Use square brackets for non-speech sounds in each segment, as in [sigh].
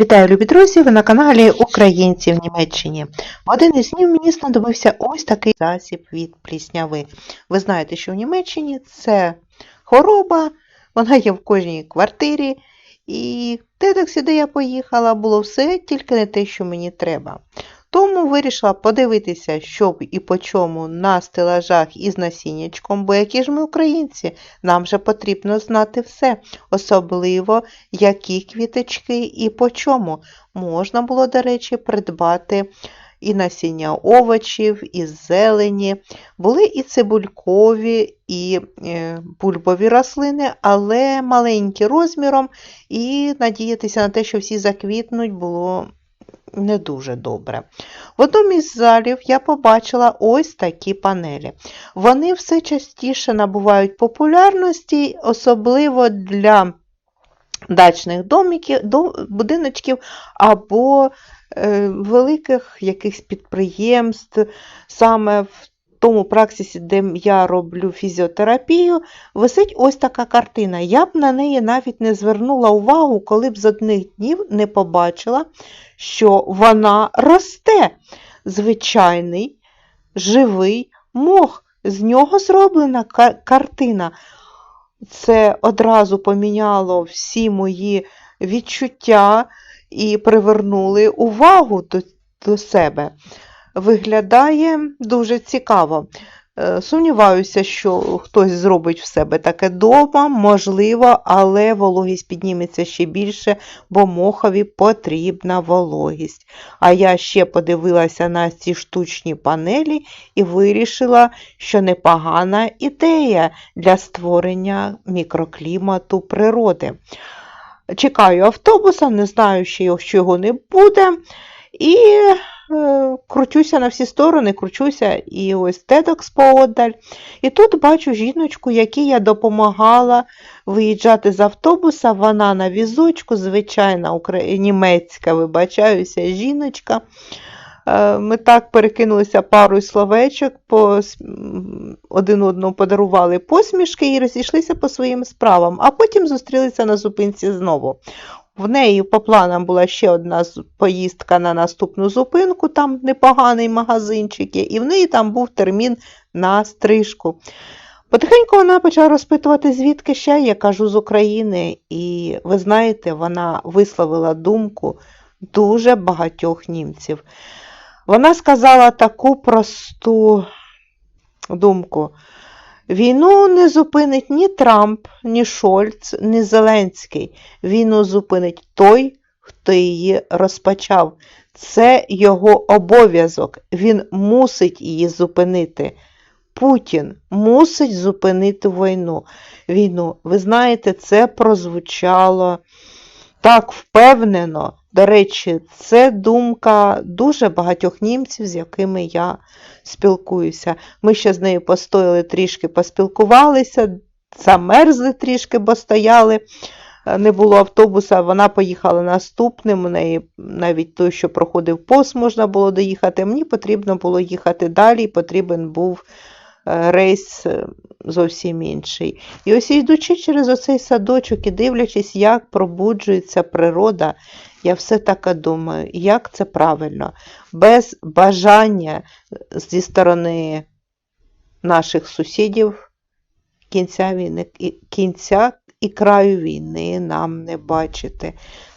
Вітаю, любі друзі! Ви на каналі Українці в Німеччині. В один із днів мені знадобився ось такий засіб від плісняви. Ви знаєте, що в Німеччині це хвороба, вона є в кожній квартирі. І те, так сюди я поїхала, було все, тільки не те, що мені треба. Тому вирішила подивитися, що і по чому на стелажах із насіннячком, бо які ж ми українці, нам же потрібно знати все, особливо які квіточки і по чому. Можна було, до речі, придбати і насіння овочів, і зелені. Були і цибулькові, і е, бульбові рослини, але маленькі розміром, і надіятися на те, що всі заквітнуть, було не дуже добре. В одному із залів я побачила ось такі панелі. Вони все частіше набувають популярності, особливо для дачних домиків, будиночків або е, великих якихось підприємств. Саме в тому праксисі, де я роблю фізіотерапію, висить ось така картина. Я б на неї навіть не звернула увагу, коли б з одних днів не побачила, що вона росте. Звичайний, живий мох. З нього зроблена картина. Це одразу поміняло всі мої відчуття і привернули увагу до, до себе. Виглядає дуже цікаво. Е, Сумніваюся, що хтось зробить в себе таке дома, можливо, але вологість підніметься ще більше, бо мохові потрібна вологість. А я ще подивилася на ці штучні панелі і вирішила, що непогана ідея для створення мікроклімату природи. Чекаю автобуса, не знаю, що його не буде. І кручуся на всі сторони, кручуся і ось тедокс поодаль. І тут бачу жіночку, якій я допомагала виїжджати з автобуса. Вона на візочку, звичайна укра- німецька, вибачаюся, жіночка. Е, Ми так перекинулися парою словечок, м, один одному подарували посмішки і розійшлися по своїм справам, а потім зустрілися на зупинці знову. В неї по планам була ще одна поїздка на наступну зупинку, там непоганий магазинчик і в неї там був термін на стрижку. Потихеньку вона почала розпитувати, звідки ще я кажу з України, і ви знаєте, вона висловила думку дуже багатьох німців. Вона сказала таку просту думку. Війну не зупинить ні Трамп, ні Шольц, ні Зеленський. Війну зупинить той, хто її розпочав. Це його обов'язок. Він мусить її зупинити. Путін мусить зупинити війну. війну. Ви знаєте, це прозвучало так впевнено. До речі, це думка дуже багатьох німців, з якими я спілкуюся. Ми ще з нею постояли трішки, поспілкувалися, замерзли трішки, бо стояли. Не було автобуса, вона поїхала наступним. У неї навіть той, що проходив пост, можна було доїхати. Мені потрібно було їхати далі, потрібен був рейс е, зовсім інший. І ось йдучи через оцей садочок і дивлячись, як пробуджується природа, я все таке думаю, як це правильно, без бажання зі сторони наших сусідів кінця війни, кінця і краю війни нам не бачити.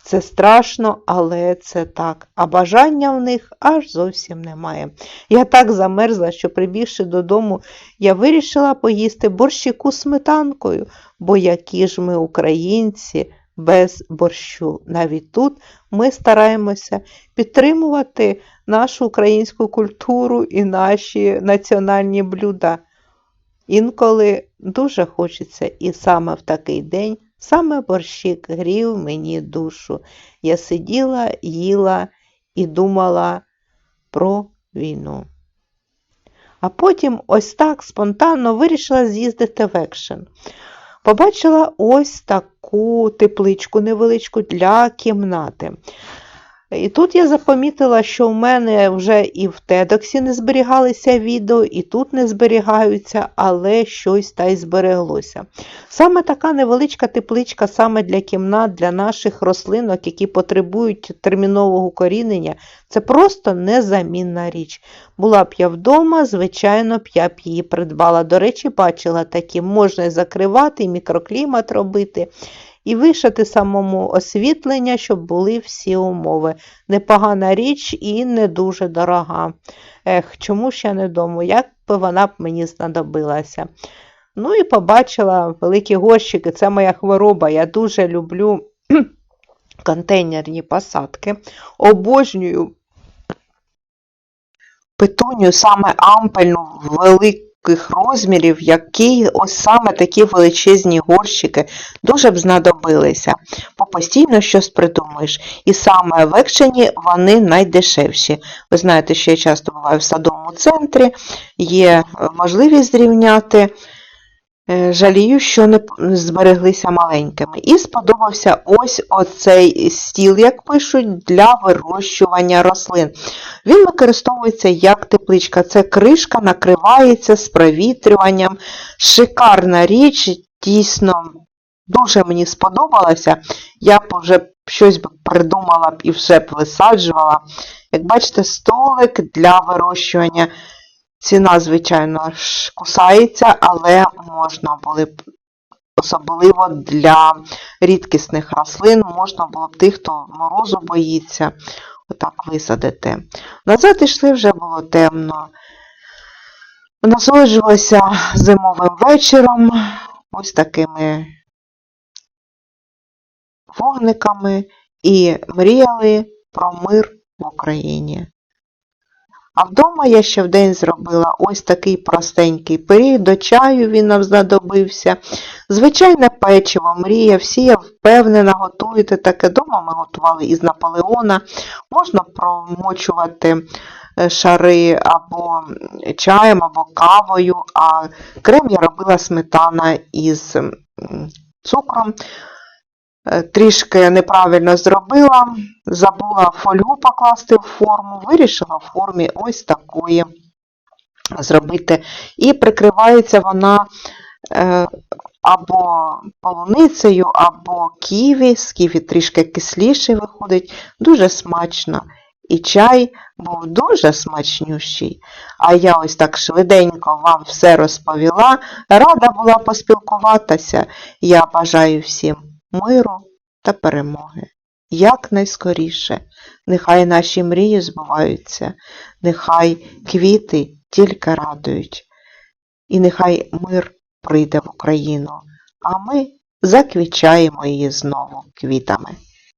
Це страшно, але це так. А бажання в них аж зовсім немає. Я так замерзла, що прибігши додому, я вирішила поїсти борщику сметанкою, бо які ж ми українці без борщу. Навіть тут ми стараємося підтримувати нашу українську культуру і наші національні блюда. Інколи дуже хочеться, і саме в такий день саме борщик грів мені душу. Я сиділа, їла і думала про війну. А потім ось так спонтанно вирішила з'їздити в екшен. Побачила ось таку тепличку невеличку для кімнати. І тут я запомітила, що в мене вже і в тедоксі не зберігалися відео, і тут не зберігаються, але щось та й збереглося. Саме така невеличка тепличка саме для кімнат, для наших рослинок, які потребують термінового корінення, це просто незамінна річ. Була б я вдома, звичайно, б я б її придбала. До речі, бачила такі, можна закривати, мікроклімат робити, і вишити самому освітлення, щоб були всі умови. Непогана річ і не дуже дорога. Ех, чому ж я не вдома? Як би вона б мені знадобилася? Ну і побачила великі горщики, це моя хвороба. Я дуже люблю [clears throat] контейнерні посадки. Обожнюю петунію саме ампельну великих розмірів, які ось саме такі величезні горщики дуже б знадобилися. Бо постійно щось придумаєш. І саме в екшені вони найдешевші. Ви знаєте, що я часто буваю в садовому центрі, є можливість зрівняти. Е, Жалію, що не збереглися маленькими. І сподобався ось оцей стіл, як пишуть, для вирощування рослин. Він використовується як тепличка. Це кришка накривається з провітрюванням. Шикарна річ, дійсно дуже мені сподобалася. Я б вже щось би придумала б і вже б висаджувала. Як бачите, столик для вирощування. Ціна, звичайно, ж кусається, але можна було б, особливо для рідкісних рослин, можна було б тих, хто морозу боїться, отак висадити. Назад йшли вже було темно. Насолоджувалася зимовим вечором, ось такими вогниками і мріяли про мир в Україні. А вдома я ще вдень зробила ось такий простенький пиріг, до чаю він нам знадобився. Звичайне печиво, мрія, всі, я впевнена, готуєте таке. Дома ми готували із Наполеона. Можна промочувати е, шари або чаєм, або кавою, а крем я робила сметана із цукром. Е, Трішки неправильно зробила, забула фольгу покласти в форму, вирішила в формі ось такої зробити. І прикривається вона е, або полуницею, або ківі. З ківі трішки кисліший виходить, дуже смачно. І чай був дуже смачнющий. А я ось так швиденько вам все розповіла. Рада була поспілкуватися. Я бажаю всім миру та перемоги. Якнайскоріше. Нехай наші мрії збуваються, нехай квіти тільки радують, і нехай мир прийде в Україну, а ми заквічаємо її знову квітами.